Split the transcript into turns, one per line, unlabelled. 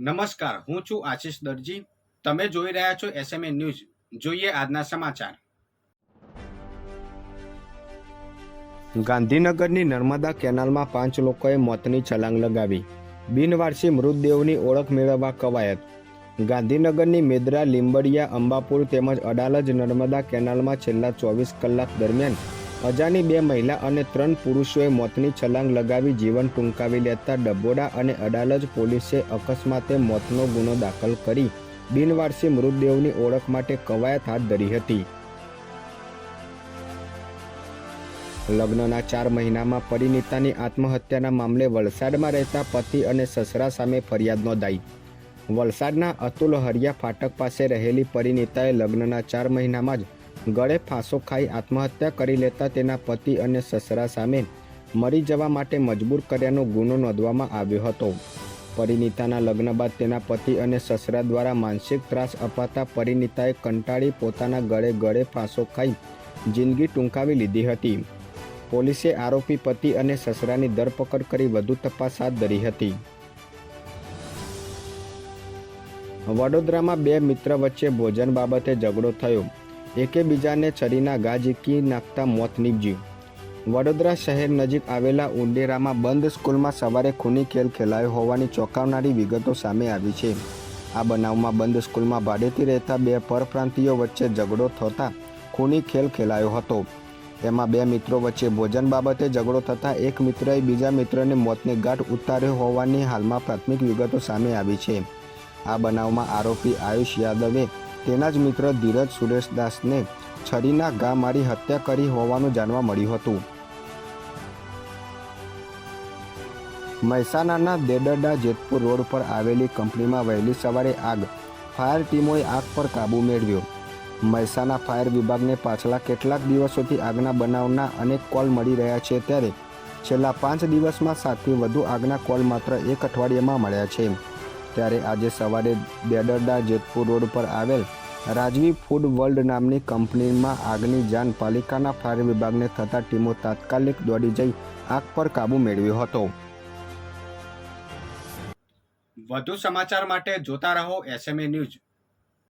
નમસ્કાર, હું છું આશિષ દરજી. તમે જોઈ રહ્યા છો એસએમએ ન્યૂઝ જોઈએ આજના સમાચાર. ગાંધીનગરની નર્મદા કેનાલમાં પાંચ લોકોએ મોતની છલાંગ લગાવી. બિનવારસી મૃતદેહોની ઓળખ મેળવવા કવાયત. ગાંધીનગરની મેદરા, લીંબડિયા, અંબાપુર તેમજ અડાલજ નર્મદા કેનાલમાં છેલ્લા ચોવીસ કલાક દરમિયાન અજાની બે મહિલા અને ત્રણ પુરુષોએ મોતની છલાંગ લગાવી જીવન ટૂંકાવી લેતા ડબોડા અને અડાલજ પોલીસે અકસ્માતે મોતનો ગુનો દાખલ કરી બિનવારસી મૃતદેહોની ઓળખ માટે કવાયત હાથ ધરી હતી. લગ્નના ચાર મહિનામાં પરિણીતાની આત્મહત્યાના મામલે વલસાડમાં રહેતા પતિ અને સસરા સામે ફરિયાદ નોંધાઈ. વલસાડના અતુલ હરિયા ફાટક પાસે રહેલી પરિણીતાએ લગ્નના ચાર મહિનામાં જ ગળે ફાંસો ખાઈ આત્મહત્યા કરી લેતા તેના પતિ અને સસરા સામે મરી જવા માટે મજબૂર કર્યાનો ગુનો નોંધવામાં આવ્યો હતો. પરિણીતાના લગ્ન બાદ તેના પતિ અને સસરા દ્વારા માનસિક ત્રાસ અપાતા પરિણીતાએ કંટાળી પોતાના ગળે ગળે ફાંસો ખાઈ જિંદગી ટૂંકાવી લીધી હતી. પોલીસે આરોપી પતિ અને સસરાની ધરપકડ કરી વધુ તપાસ હાથ ધરી હતી. વડોદરામાં બે મિત્ર વચ્ચે ભોજન બાબતે ઝઘડો થયો. એકે બીજાને છરીના ગા ઝીકી નાખતા મોત નીપજ્યું. વડોદરા શહેર નજીક આવેલા ઉંડેરામાં બંધ સ્કૂલમાં સવારે ખૂની ખેલ ખેલાયો હોવાની ચોંકાવનારી વિગતો સામે આવી છે. આ બનાવમાં બંધ સ્કૂલમાં ભાડેથી રહેતા બે પરપ્રાંતિયો વચ્ચે ઝઘડો થતાં ખૂની ખેલ ખેલાયો હતો. એમાં બે મિત્રો વચ્ચે ભોજન બાબતે ઝઘડો થતાં એક મિત્રએ બીજા મિત્રને મોતને ગાંઠ ઉતાર્યો હોવાની હાલમાં પ્રાથમિક વિગતો સામે આવી છે. આ બનાવમાં આરોપી આયુષ યાદવે તેના જ મિત્ર ધીરજ સુરેશદાસને છરીના ઘા મારી હત્યા કરી હોવાનું જાણવા મળ્યું હતું. મહેસાણાના દેડરડા જેતપુર રોડ પર આવેલી કંપનીમાં વહેલી સવારે આગ, ફાયર ટીમોએ આગ પર કાબૂ મેળવ્યો. મહેસાણા ફાયર વિભાગને પાછલા કેટલાક દિવસોથી આગના બનાવના અનેક કોલ મળી રહ્યા છે ત્યારે છેલ્લા પાંચ દિવસમાં સાતથી વધુ આગના કોલ માત્ર એક અઠવાડિયામાં મળ્યા છે. ત્યારે આજે સવારે દેડરડા જેતપુર રોડ પર આવેલ રાજવી ફૂડ વર્લ્ડ નામની કંપનીમાં આગની જાણ પાલિકાના ફાયર વિભાગને થતાં ટીમો તાત્કાલિક દોડી જઈ આગ પર કાબૂ મેળવ્યો હતો. વધુ સમાચાર માટે જોતા રહો એસએમએ ન્યૂઝ